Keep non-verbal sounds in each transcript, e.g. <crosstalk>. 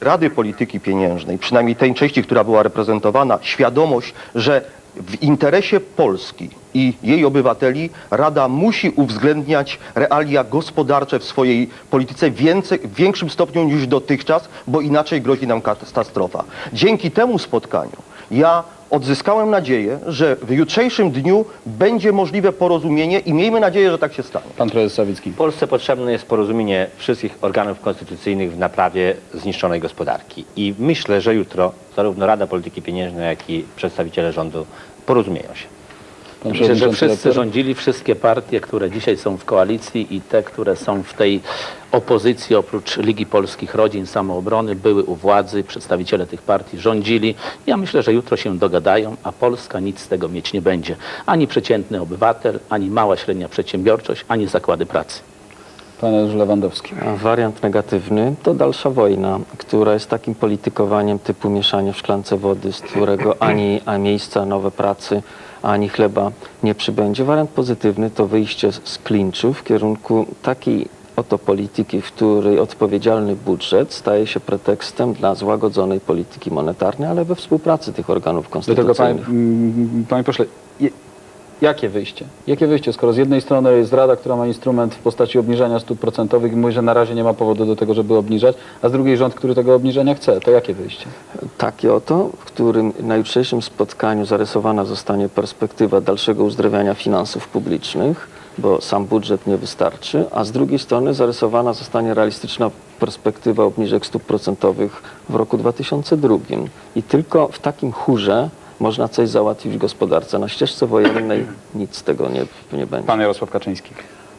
Rady Polityki Pieniężnej, przynajmniej tej części, która była reprezentowana, świadomość, że w interesie Polski i jej obywateli Rada musi uwzględniać realia gospodarcze w swojej polityce więcej, w większym stopniu niż dotychczas, bo inaczej grozi nam katastrofa. Dzięki temu spotkaniu ja odzyskałem nadzieję, że w jutrzejszym dniu będzie możliwe porozumienie i miejmy nadzieję, że tak się stanie. Pan prezes Sawicki. Polsce potrzebne jest porozumienie wszystkich organów konstytucyjnych w naprawie zniszczonej gospodarki. I myślę, że jutro zarówno Rada Polityki Pieniężnej, jak i przedstawiciele rządu porozumieją się. Myślę, że wszyscy rządzili, wszystkie partie, które dzisiaj są w koalicji i te, które są w tej opozycji, oprócz Ligi Polskich Rodzin Samoobrony, były u władzy, przedstawiciele tych partii rządzili. Ja myślę, że jutro się dogadają, a Polska nic z tego mieć nie będzie. Ani przeciętny obywatel, ani mała, średnia przedsiębiorczość, ani zakłady pracy. Pan Lewandowski. Wariant negatywny to dalsza wojna, która jest takim politykowaniem typu mieszanie w szklance wody, z którego ani a miejsca nowe pracy, ani chleba nie przybędzie. Wariant pozytywny to wyjście z klinczu w kierunku takiej oto polityki, w której odpowiedzialny budżet staje się pretekstem dla złagodzonej polityki monetarnej, ale we współpracy tych organów Do tego, panie, konstytucyjnych. mm, panie pośle, jakie wyjście? Jakie wyjście, skoro z jednej strony jest Rada, która ma instrument w postaci obniżania stóp procentowych i mówi, że na razie nie ma powodu do tego, żeby obniżać, a z drugiej rząd, który tego obniżenia chce, to jakie wyjście? Takie oto, w którym na jutrzejszym spotkaniu zarysowana zostanie perspektywa dalszego uzdrawiania finansów publicznych, bo sam budżet nie wystarczy, a z drugiej strony zarysowana zostanie realistyczna perspektywa obniżek stóp procentowych w roku 2002. I tylko w takim chórze można coś załatwić w gospodarce. Na ścieżce wojennej <clears throat> nic z tego nie, nie będzie. Pan Jarosław Kaczyński.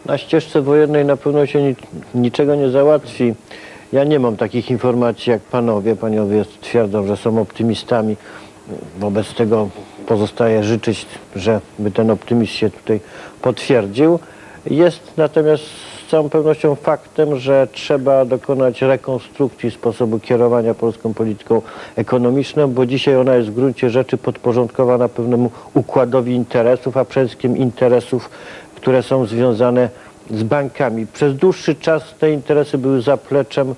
Na ścieżce wojennej na pewno się ni niczego nie załatwi. Ja nie mam takich informacji jak panowie. Panowie twierdzą, że są optymistami. Wobec tego pozostaje życzyć, żeby ten optymizm się tutaj potwierdził. Jest natomiast z całą pewnością faktem, że trzeba dokonać rekonstrukcji sposobu kierowania polską polityką ekonomiczną, bo dzisiaj ona jest w gruncie rzeczy podporządkowana pewnemu układowi interesów, a przede wszystkim interesów, które są związane z bankami. Przez dłuższy czas te interesy były zapleczem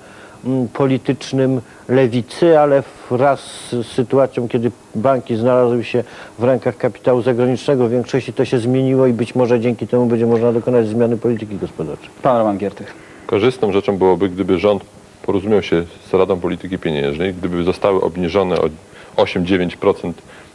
politycznym lewicy, ale wraz z sytuacją, kiedy banki znalazły się w rękach kapitału zagranicznego, w większości to się zmieniło i być może dzięki temu będzie można dokonać zmiany polityki gospodarczej. Pan Roman Giertych. Korzystną rzeczą byłoby, gdyby rząd porozumiał się z Radą Polityki Pieniężnej, gdyby zostały obniżone o 8-9%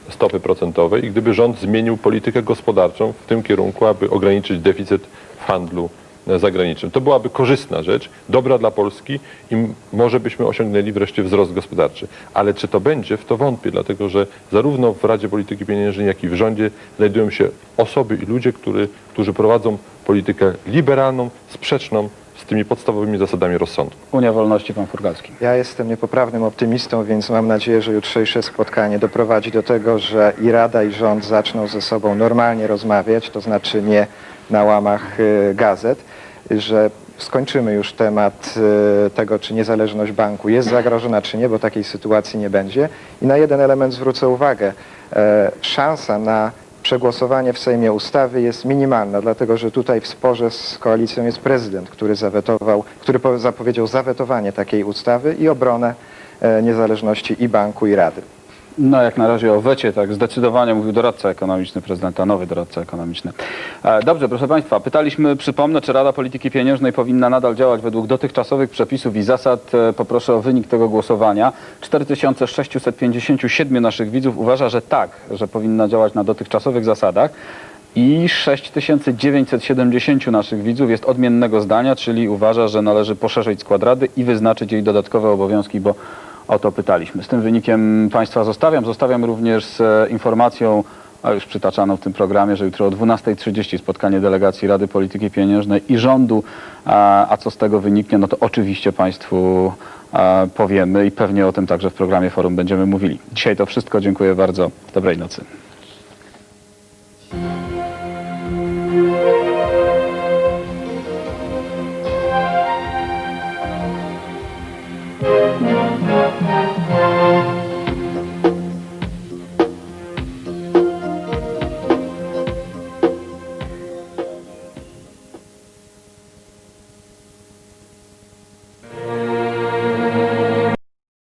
stopy procentowe i gdyby rząd zmienił politykę gospodarczą w tym kierunku, aby ograniczyć deficyt w handlu zagranicznym. To byłaby korzystna rzecz, dobra dla Polski i może byśmy osiągnęli wreszcie wzrost gospodarczy. Ale czy to będzie, w to wątpię, dlatego że zarówno w Radzie Polityki Pieniężnej, jak i w rządzie znajdują się osoby i ludzie, który, którzy prowadzą politykę liberalną, sprzeczną z tymi podstawowymi zasadami rozsądku. Unia Wolności, pan Furgalski. Ja jestem niepoprawnym optymistą, więc mam nadzieję, że jutrzejsze spotkanie doprowadzi do tego, że i Rada, i rząd zaczną ze sobą normalnie rozmawiać, to znaczy nie na łamach y, gazet, że skończymy już temat y, tego, czy niezależność banku jest zagrożona, czy nie, bo takiej sytuacji nie będzie. I na jeden element zwrócę uwagę. E, Szansa na przegłosowanie w Sejmie ustawy jest minimalna, dlatego że tutaj w sporze z koalicją jest prezydent, który zawetował, który po- zapowiedział zawetowanie takiej ustawy i obronę e, niezależności i banku i rady. No jak na razie o wecie, tak zdecydowanie mówił doradca ekonomiczny prezydenta, nowy doradca ekonomiczny. E, Dobrze, proszę Państwa, pytaliśmy, przypomnę, czy Rada Polityki Pieniężnej powinna nadal działać według dotychczasowych przepisów i zasad. E, Poproszę o wynik tego głosowania. 4657 naszych widzów uważa, że tak, że powinna działać na dotychczasowych zasadach. I 6970 naszych widzów jest odmiennego zdania, czyli uważa, że należy poszerzyć skład rady i wyznaczyć jej dodatkowe obowiązki, bo o to pytaliśmy. Z tym wynikiem Państwa zostawiam. Zostawiam również z e, informacją, a już przytaczaną w tym programie, że jutro o 12.30 spotkanie delegacji Rady Polityki Pieniężnej i rządu. A, a co z tego wyniknie, no to oczywiście Państwu a, powiemy i pewnie o tym także w programie Forum będziemy mówili. Dzisiaj to wszystko. Dziękuję bardzo. Dobrej nocy.